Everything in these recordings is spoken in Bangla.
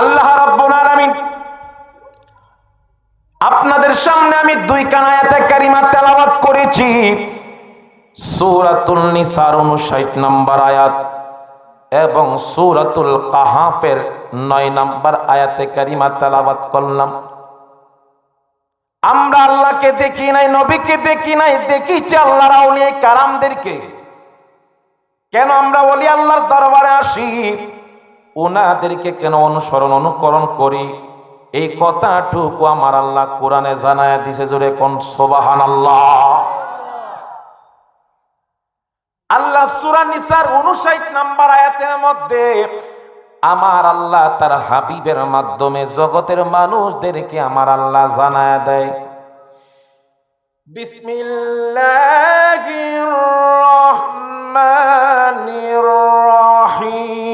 আল্লাহ আলামিন, আপনাদের সামনে আমি দুই কানায়াতে কারিমা তেলাওয়াত করেছি। সূরাতুল নিসার 59 নম্বর আয়াত এবং সূরাতুল কাহাফের 9 নম্বর আয়াতে কারিমা তেলাওয়াত করলাম। আমরা আল্লাহকে দেখি নাই, নবীকে দেখি নাই, দেখিছি আল্লাহর আউলিয়া কারামদেরকে কেন আমরা বলি আল্লাহর দরবারে আসি? ওনাদেরকে কেন অনুসরণ, অনুকরণ করি? এই কথাটুকু আমার আল্লাহ কোরআনে জানায় দিছে জোরে কোন সোবাহান আল্লাহ আল্লাহ সুরা নিসার উনষাট নাম্বার আয়াতের মধ্যে আমার আল্লাহ তার হাবিবের মাধ্যমে জগতের মানুষদেরকে আমার আল্লাহ জানায় দেয়। বিসমিল্লাহির রহমানির রহিম।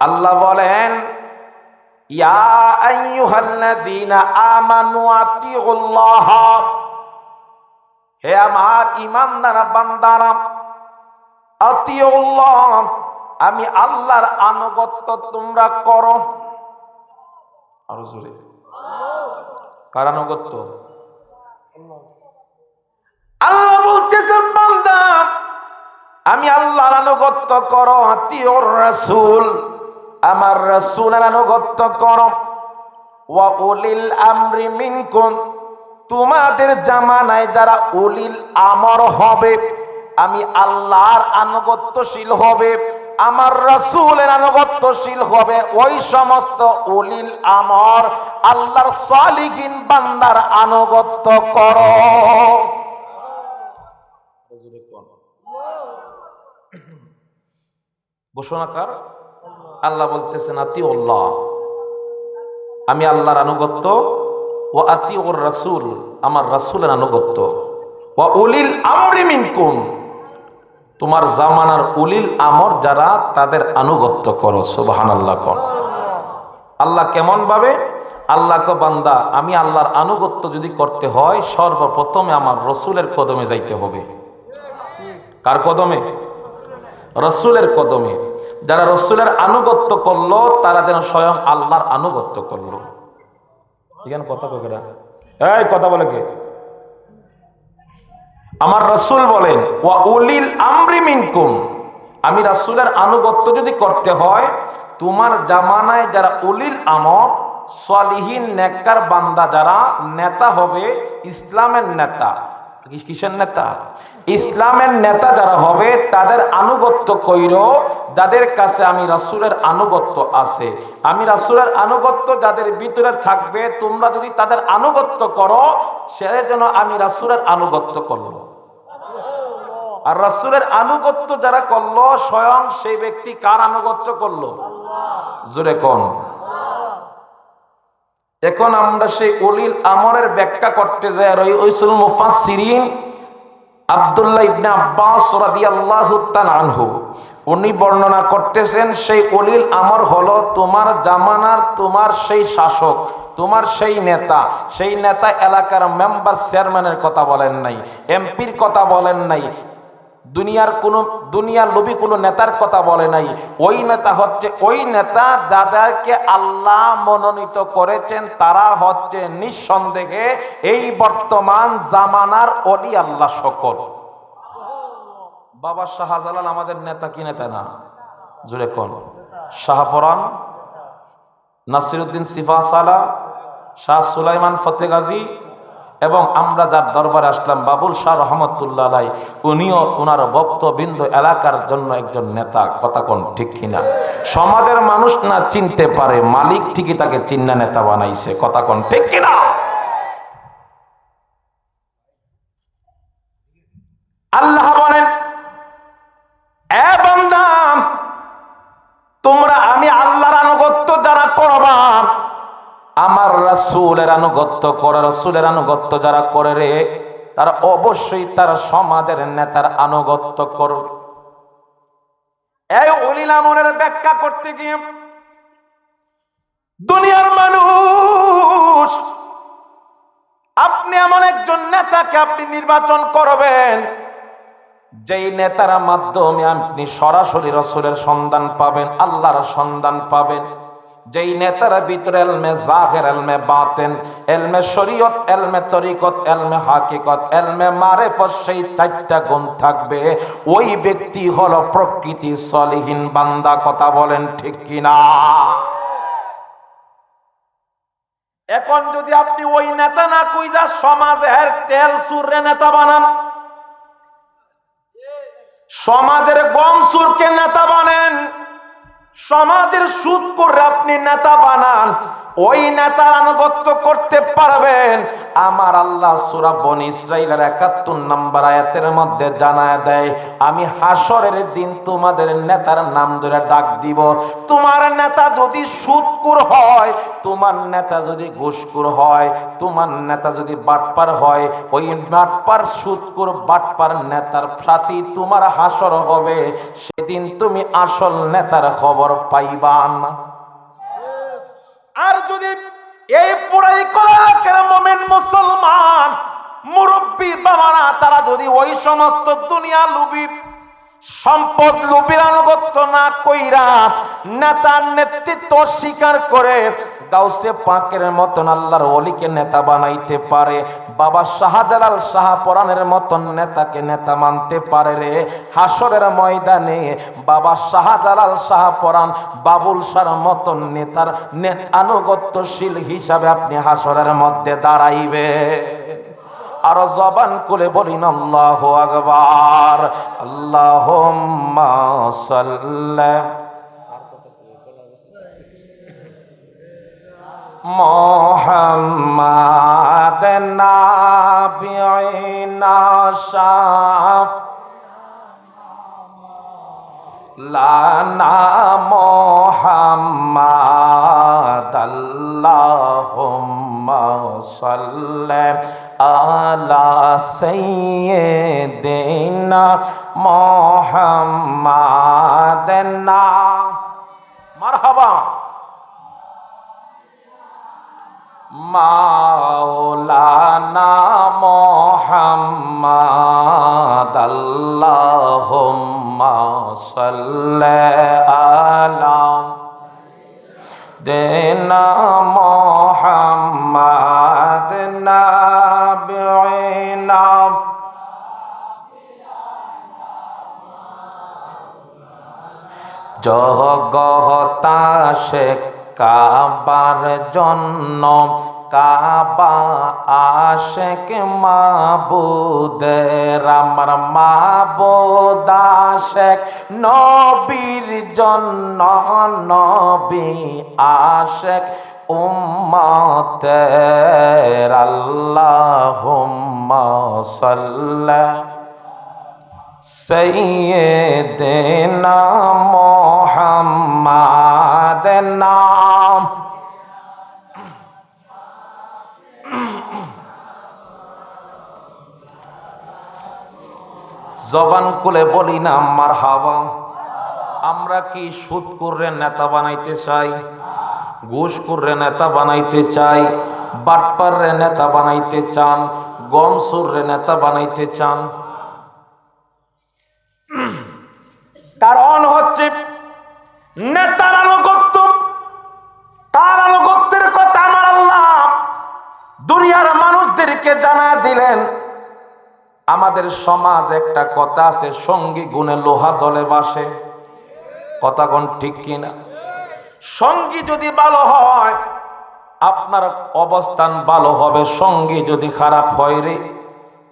আল্লাহ বলেন আমি আল্লাহর আনুগত্য তোমরা করো। আরও জোরে। কার আনুগত্য? আল্লাহ বলতেছেন, বান্দা, আমি আল্লাহর আনুগত্য করো, আতিউর রাসূল। আমার রাসূলের আনুগত্য করো। ওয়া উলিল আমরি মিনকুম, তোমাদের জামানায় যারা উলিল আমর হবে, আমি আল্লাহর আনুগত্যশীল হবে, আমার রাসূলের আনুগত্যশীল হবে। ওই সমস্ত উলিল আমর আল্লাহর সালিহিন বান্দার আনুগত্য করো। ঘোষণাকার আল্লাহ বলতেছেন আতি আল্লাহ আমি আল্লাহর আনুগত্য ও আতি ওর রাসুল, আমার রাসুলের আনুগত্য। ও উলিল আমরি মিনকুম, তোমার জামানার উলিল আমর যারা তাদের আনুগত্য করো সুবাহান আল্লাহ কর। আল্লাহ কেমন ভাবে আল্লাহকে বান্দা, আমি আল্লাহর আনুগত্য যদি করতে হয়, সর্বপ্রথমে আমার রসুলের কদমে যাইতে হবে। কার কদমে? রসুলের কদমে। যারা রসুলের আনুগত্য করল, তারা যেন স্বয়ং আল্লাহর আনুগত্য করল। এখানে কথা কেরা? এই কথা বলে কে? আমার রসুল বলেন, ওয়া উলিল আমরি মিনকুম। আমি রাসূলের আনুগত্য যদি করতে হয়, তোমার জামানায় যারা উলিল আমর, সালিহীন নেককার বান্দা যারা, নেতা হবে ইসলামের নেতা। কিসের নেতা? ইসলামের নেতা যারা হবে, তাদের আনুগত্য কইর, যাদের কাছে আমি রাসূলের আনুগত্য আছে। আমি রাসূলের আনুগত্য যাদের ভিতরে থাকবে, তোমরা যদি তাদের আনুগত্য করো, সে যেন আমি রাসূলের আনুগত্য করল। আর রাসূলের আনুগত্য যারা করল, স্বয়ং সেই ব্যক্তি কার আনুগত্য করল? জোরে কোন? এখন আমরা সেই অলিল আমরের ব্যাখ্যা করতে যাই আর ওই ওইসুল মুফাসসিরিন আব্দুল্লাহ ইবনে আব্বাস রাদিয়াল্লাহু তাআলা আনহু। উনি বর্ণনা করতেছেন, সেই অলিল আমর হলো তোমার জামানার তোমার সেই শাসক, তোমার সেই নেতা। সেই নেতা এলাকার মেম্বার চেয়ারম্যানের কথা বলেন নাই, এমপির কথা বলেন নাই। দুনিয়ার কোনো, দুনিয়ার লোভী কোনো নেতার কথা বলে নাই। ওই নেতা হচ্ছে, ওই নেতা যাদেরকে আল্লাহ মনোনীত করেছেন, তারা হচ্ছে নিঃসন্দেহে এই বর্তমান জামানার অলি আল্লাহ সকল। বাবা শাহজালাল আমাদের নেতা কি নেতা না? জুড়ে কোন। শাহপরান নাসিরুদ্দিন সিফা সালা, শাহ সুলাইমান ফতেগাজী এবং আমরা যার দরবারে আসলাম, বাবুল শাহ রহমতুল্লাহ আলাই, উনিও ওনার বক্তবিন্দু এলাকার জন্য একজন নেতা। কথা কোন ঠিক কিনা? সমাজের মানুষ না চিনতে পারে, মালিক ঠিকই তাকে চিন্না নেতা বানাইছে। কথা কোন ঠিক কিনা? আল্লাহ বলেন এ বান্দা তোমরা আমি আল্লাহর আনুগত্য যারা করবা আমার রাসূলের আনুগত্য করে, রাসূলের আনুগত্য যারা করে রে, তারা অবশ্যই তার সমাজের নেতার আনুগত্য করবে। এই অলিল ব্যাখ্যা করতে গিয়ে দুনিয়ার মানুষ, আপনি এমন একজন নেতাকে আপনি নির্বাচন করবেন, যেই নেতার মাধ্যমে আপনি সরাসরি রসুলের সন্ধান পাবেন, আল্লাহর সন্ধান পাবেন। যেই নেতার ভিতরে এলমে জাহের, এলমে বাতেন এলমে শরীয়ত, এলমে তরিকত, এলমে হাকিকত, এলমে মারে মারেফত, সেই চারটা গুণ থাকবে। ওই ব্যক্তি হলো প্রকৃতি সলিহীন বান্দা, কথা বলেন ঠিক কিনা? এখন যদি আপনি ওই নেতা না কুইজা সমাজের তেল সুরে নেতা বানান, সমাজের গম সুরকে নেতা বানেন সমাজের সুদ করে আপনি নেতা বানান ওই নেতার আনুগত্য করতে পারবেন। আমার আল্লাহ সুরা বন ইসরাইলের একাত্তর নাম্বার আয়াতের মধ্যে জানায় দেয়, আমি হাসরের দিন তোমাদের নেতার নাম ধরে ডাক দিব। তোমার নেতা যদি সুদকুর হয়, তোমার নেতা যদি ঘুষকুর হয়, তোমার নেতা যদি বাটপার হয়, ওই বাটপার সুদকুর বাটপার নেতার সাথে তোমার হাসর হবে। সেদিন তুমি আসল নেতার খবর পাইবা না। যদি এই পুরাই কলাকের মোমেন মুসলমান মুরব্বী বাবারা তারা যদি ওই সমস্ত দুনিয়া লুবি সম্পদ লুবির আনুগত্য না কইরা নেতার নেতৃত্ব স্বীকার করে, গাউসে পাকের মতন আল্লাহর অলিকে নেতা বানাইতে পারে, বাবা শাহজালাল শাহপরানের মতন নেতাকে নেতা মানতে পারে রে। হাসরের ময়দানে বাবা শাহজালাল শাহপরান বাবুল শাহর মতন নেতার নেত আনুগত্যশীল হিসাবে আপনি হাসরের মধ্যে দাঁড়াইবে। আরও জবান খুলে বলিন, আল্লাহ আকবার আল্লাহ সাল্লাম মোহাম্মদ নাবিনা শাফ, লানা মোহাম্মদ আল্লাহুম্মা সাল্লি আলা সাইয়্যিদিনা মোহাম্মদ না মারহাবা। মাওলানা মোহাম্মদ আল্লাহুম্মা সাল্লি আলা। দেনা জগহতাশে কাবার জন্য কাবা আশেক মাবুদের, আমার মাবুদ আশেক নবীর জন্য নবী আশেক উম্মতের, আল্লাহুম্মা সাল্লাল্লাহু সৈয়দনা মোহাম্মদ। নাম। জবান খুলে বলি না আমার হাওয়া আমরা কি সুদ করে নেতা বানাইতে চাই? ঘুষ করে নেতা বানাইতে চাই? বাটপারে নেতা বানাইতে চান? গম সুরে নেতা বানাইতে চান? কারণ হচ্ছে নেতার সমাজ একটা কথা আছে, সঙ্গী গুণে লোহা জলে বাসে। কথা কোন ঠিক কিনা? সঙ্গী যদি ভালো হয়, আপনার অবস্থান ভালো হবে, সঙ্গী যদি খারাপ হয় রে,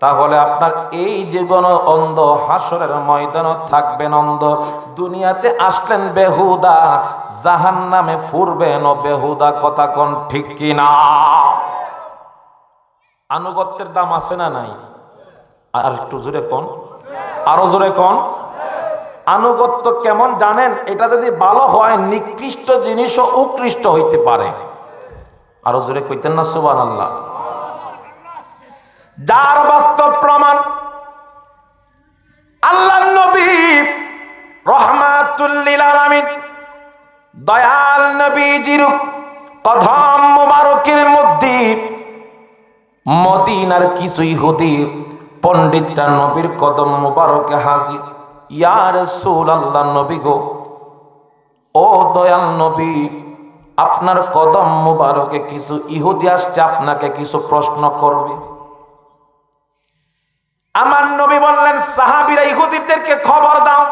তাহলে আপনার এই জীবন অন্ধ, হাসরের ময়দান থাকবেন অন্ধ। দুনিয়াতে আসলেন বেহুদা জাহান নামে ফুরবেন ও বেহুদা, কথা কোন ঠিক কিনা? আনুগত্যের দাম আছে না নাই? আর একটু জোরে কোন? আরও জোরে কোন? আনুগত্য কেমন জানেন? এটা যদি ভালো হয়, নিকৃষ্ট জিনিসও উৎকৃষ্ট হইতে পারে। আরও জোরে কইতেন না সুবান আল্লাহ যার বাস্তব প্রমাণ আল্লাহ নবী রহমাতুল্লিল আলামিন, দয়াল নবীজির কদম মুবারকের মধ্যে মদিনার কিছু ইহুদি পণ্ডিতরা নবীর কদম মুবারকে হাজির ইয়ার সুল আল্লাহ নবী গো, ও দয়াল নবী, আপনার কদম মুবারকে কিছু ইহুদি আসছে, আপনাকে কিছু প্রশ্ন করবে। আমার নবী বললেন, সাহাবিরা ইহুদিদেরকে খবর দাও।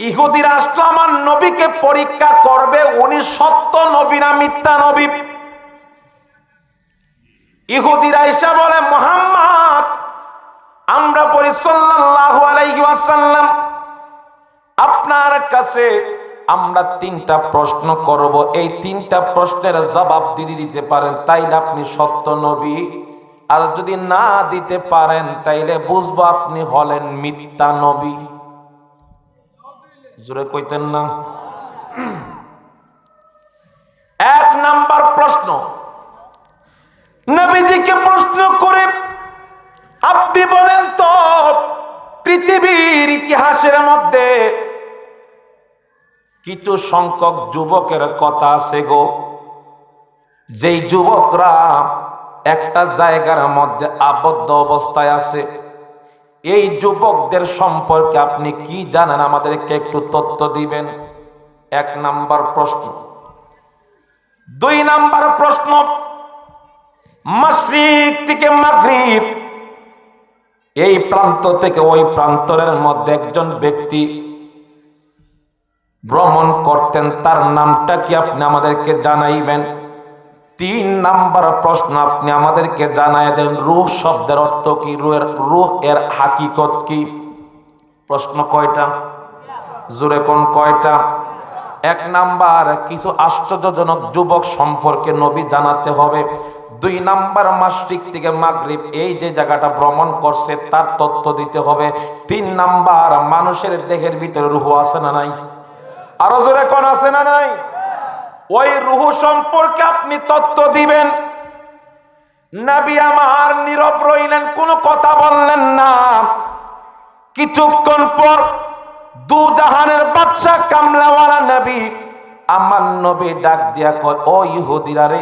ইহুদিরা রাষ্ট্র আমার নবীকে পরীক্ষা করবে, উনি সত্য নবী না মিথ্যা নবী। ইহুদিরা এসে বলে, মোহাম্মদ আমরা বলি সাল্লাল্লাহু আপনার কাছে আমরা তিনটা প্রশ্ন করব। এই তিনটা প্রশ্নের জবাব দিতে দিতে পারেন, তাইলে আপনি সত্য নবী। আর যদি না দিতে পারেন, তাইলে বুঝব আপনি হলেন মিথ্যা নবী। জোরে কইতেন না। এক নাম্বার প্রশ্ন, নবীজিকে প্রশ্ন করে আপনি বলেন তো, পৃথিবীর ইতিহাসের মধ্যে কিছু সংখ্যক যুবকের কথা আছে গো। যেই যুবকরা একটা জায়গার মধ্যে আবদ্ধ অবস্থায় আছে, এই যুবকদের সম্পর্কে আপনি কি জানেন? আমাদেরকে একটু তথ্য দিবেন। এক নাম্বার প্রশ্ন। দুই নাম্বার প্রশ্ন মাসরিক থেকে মাগরিব এই প্রান্ত থেকে ওই প্রান্তরের মধ্যে একজন ব্যক্তি ভ্রমণ করতেন। তার নামটা কি আপনি আমাদেরকে জানাইবেন? তিন নাম্বার প্রশ্ন আপনি আমাদেরকে জানাই দেন, রুহ শব্দের অর্থ কি? রুহের, রুহ এর হাকিকত কি? প্রশ্ন কয়টা? জোরে কোন কয়টা? এক নাম্বার, কিছু আশ্চর্যজনক যুবক সম্পর্কে নবী জানাতে হবে। দুই নাম্বার মাসিক থেকে মাগরিব, এই যে জায়গাটা ভ্রমণ করছে, তার তথ্য দিতে হবে। তিন নাম্বার, মানুষের দেহের ভিতরে রুহ আছে না নাই? আরও জোরে কোন আছে না নাই? ওই রুহু সম্পর্কে আপনি তথ্য দিবেন। নবী আমার নীরব রইলেন, কোনো কথা বললেন না। কিছুক্ষণ পর দু জাহানের বাদশা কামলাওয়ালা নবী আমার নবী ডাক দিয়া কয়, ও ইহুদিরা রে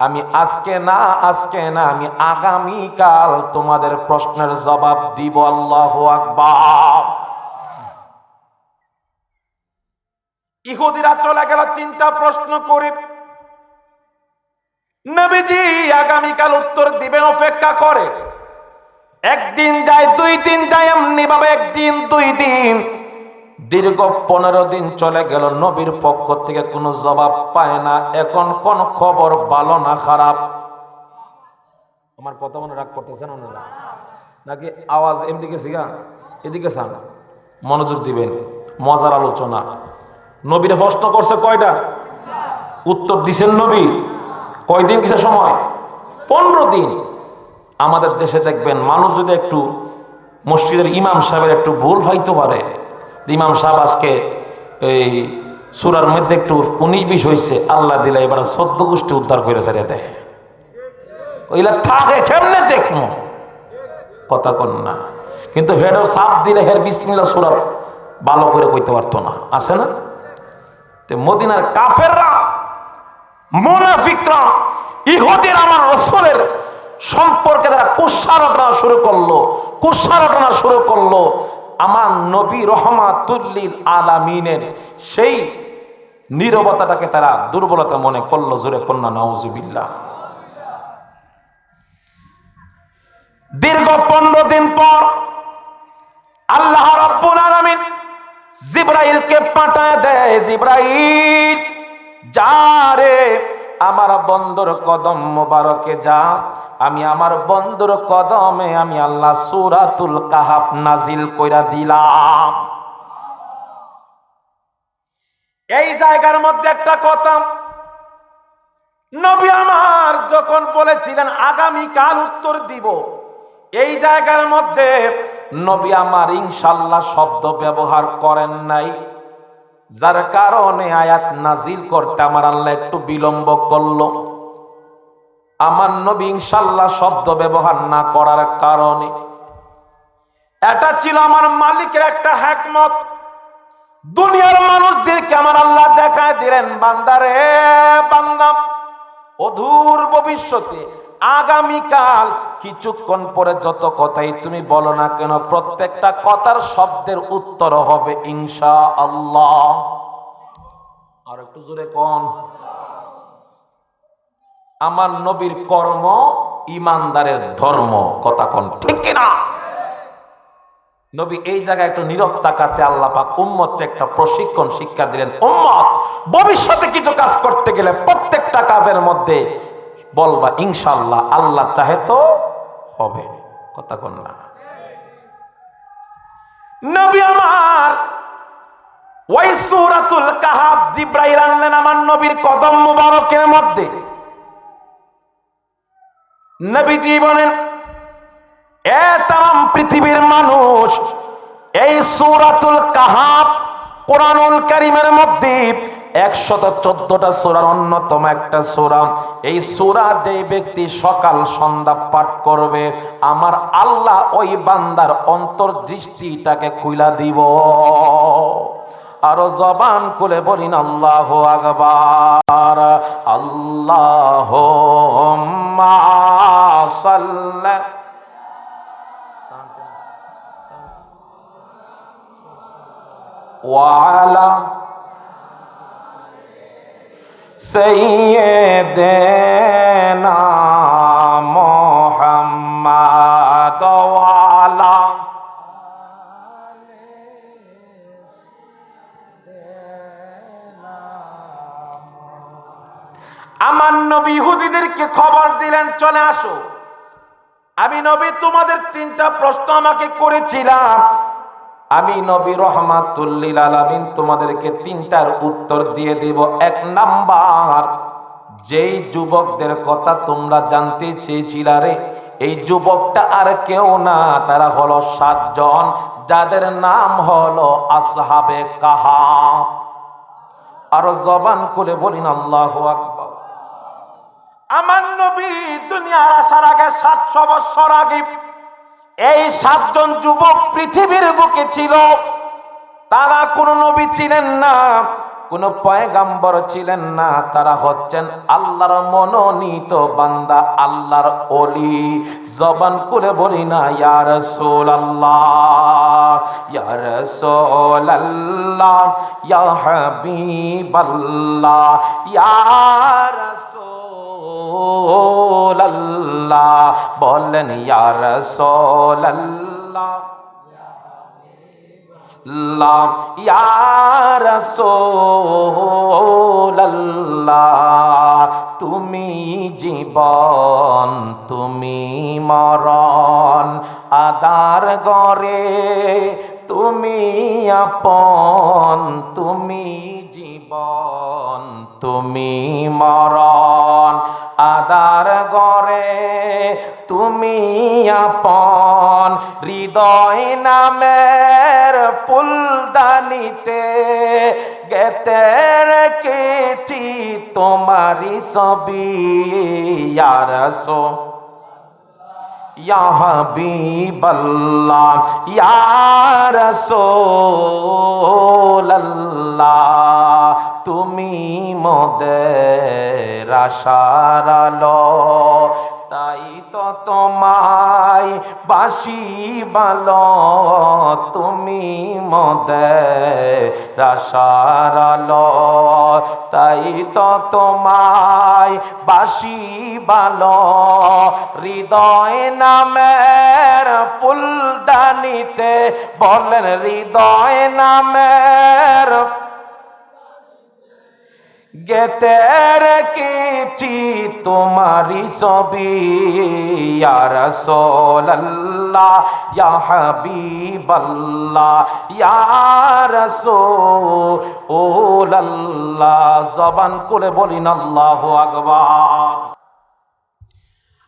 আমি আজকে না আজকে না, আমি আগামী কাল তোমাদের প্রশ্নের জবাব দিব, আল্লাহ আকবার। ইহুদিরা চলে গেল চিন্তা প্রশ্ন করে। নবীজি আগামীকাল উত্তর দিবেন, অপেক্ষা করে। একদিন যায়, দুই দিন যায় এমনি ভাবে একদিন, দুই দিন। দীর্ঘ পনেরো দিন চলে গেল, নবীর পক্ষ থেকে কোনো জবাব পায় না। এখন কোন খবর ভালো না খারাপ? আমার কথা মনে রাগ করতেছেন ওনারা নাকি আওয়াজ এমদিকে সিগা এদিকে চান মনোযোগ দিবেন, মজার আলোচনা। নবীরে প্রশ্ন করছে কয়টা? উত্তর দিছেন নবী। কয়দিন কিসের সময়? পনেরো দিন। আমাদের দেশে দেখবেন, মানুষ যদি একটু মসজিদের ইমাম সাহেবের একটু ভুল ভাইতে পারে ইমাম সাহেব আজকে এই সুরার মধ্যে একটু উনিশ বিশ হয়েছে আল্লাহ দিলে এবার সদ্য গোষ্ঠী উদ্ধার করে ছেড়ে দেয়। ওইলা থাকে, কেমনে দেখব কথা কন না। কিন্তু হেডের সাপ দিলে হের বিসমিল্লা সুরার ভালো করে কইতে পারতো না। আছে না? তে মদিনার কাফেররা, মোনাফিকরা, ইহুদির আমার রসুলের সম্পর্কে তারা কুৎসারটনা শুরু করল কুৎসারটনা শুরু করল। আমার নবী রহমাতুল্লিল আলামিনের সেই নীরবতাটাকে তারা দুর্বলতা মনে করল, জোরে কন্যা নওজুবিল্লাহ দীর্ঘ পনেরো দিন পর আল্লাহ রব্বুল আলামিন জিব্রাইলকে পাঠায় দেয়, জিব্রাইল যা রে আমার বন্দর কদম মোবারকে যা, আমি আমার বন্দর কদমে আমি আল্লাহ সুরাতুল কাহাব নাজিল কইরা দিলাম। এই জায়গার মধ্যে একটা কথা, নবী আমার যখন বলেছিলেন আগামী কাল উত্তর দিব। এই জায়গার মধ্যে নবী আমার ইনশাল্লাহ শব্দ ব্যবহার করেন নাই। যার কারণে আয়াত নাজিল করতে আমার আল্লাহ একটু বিলম্ব করল। আমার নবী ইনশাল্লাহ শব্দ ব্যবহার না করার কারণে। এটা ছিল আমার মালিকের একটা হ্যাকমত দুনিয়ার মানুষদেরকে আমার আল্লাহ দেখায় দিলেন বান্দারে বান্দা, অধুর ভবিষ্যতে আগামীকাল কিছুক্ষণ পরে যত কথাই তুমি বলো না কেন, প্রত্যেকটা কথার শব্দের উত্তর হবে ইনশা আল্লাহ আর একটু জোরে কোন? আমার নবীর কর্ম ইমানদারের ধর্ম, কথা কোন? ঠিক কিনা? নবী এই জায়গায় একটু নীরব তাকাতে আল্লাহ পাক উম্মতকে একটা প্রশিক্ষণ শিক্ষা দিলেন, উম্মত, ভবিষ্যতে কিছু কাজ করতে গেলে প্রত্যেকটা কাজের মধ্যে বলবা ইনশাল্লাহ আল্লাহ চাহে তো হবে। কথা কোন না। নবী আমার, ওই সূরাতুল কাহাব জিব্রাইল আনলেন আমার নবীর কদম মুবারকের মধ্যে। নবীজি বলেন, এ তাম পৃথিবীর মানুষ, এই সূরাতুল কাহাব কোরআনুল কারীমের মধ্যে একশত চোদ্দটা সোরার অন্যতম একটা সোরা। এই সোরা যে ব্যক্তি সকাল সন্ধ্যা পাঠ করবে, আমার আল্লাহ ওই বান্দার অন্তর্দৃষ্টিটাকে খুইলা দিব। আরও জবান খুলে বলিন, আল্লাহ আকবার আল্লাহ ওয়ালা سيدنا محمد وعلى আমার নবী ইহুদিদেরকে খবর দিলেন চলে আসো আমি নবী তোমাদের তিনটা প্রশ্ন আমাকে করেছিলাম আমি নবী রহমাতুল্লিল আলামিন তোমাদেরকে তিনটার উত্তর দিয়ে দেব। এক নাম্বার, যেই যুবকদের কথা তোমরা জানতে চেয়েছিলা রে, এই যুবকটা আর কেউ না, তারা হলো সাতজন, যাদের নাম হলো আসহাবে কাহা আরও জবান খুলে বলিন, আল্লাহ আকবার। আমার নবী দুনিয়ার আসার আগে সাতশো বছর আগে এই সাতজন যুবক পৃথিবীর বুকে ছিল। তারা কোনো নবী ছিলেন না, কোন পয়গাম্বর ছিলেন না। তারা হচ্ছেন আল্লাহর মনোনীত বান্দা, আল্লাহর অলি জবান করে বলি না ইয়ার সোল আল্লাহ ইয়ার সোল আল্লাহ ইয়া হাবিবাল্লাহ ইয়ার রাসূলাল্লাহ বলেন, ইয়া রাসূলাল্লাহ। লা, ইয়া তুমি জীবন, তুমি মরণ, আদার গরে তুমি আপন, তুমি জীবন, তুমি মরণ। আদার গরে তুমি আপন। হৃদয় নামের ফুলদানিতে গেতে রেখেছি তোমারি ছবি। ইয়ারসো ইয়া হাবিবাল্লাহ ইয়া রাসূলাল্লাহ তুমি মোদের আশার আলো তাই তো তোমায় বাসি ভালো তুমি মদে আলো। তাই তো তোমায় বাসি ভালো হৃদয় নামের ফুলদানিতে বলেন, হৃদয় নামের গেতে রেখেছি তোমারি ছবি। ইয়া রাসূলুল্লাহ, ইয়া হাবিবাল্লাহ, ইয়া রাসূলুল্লাহ। জবান করে বলিন আল্লাহ আকবার।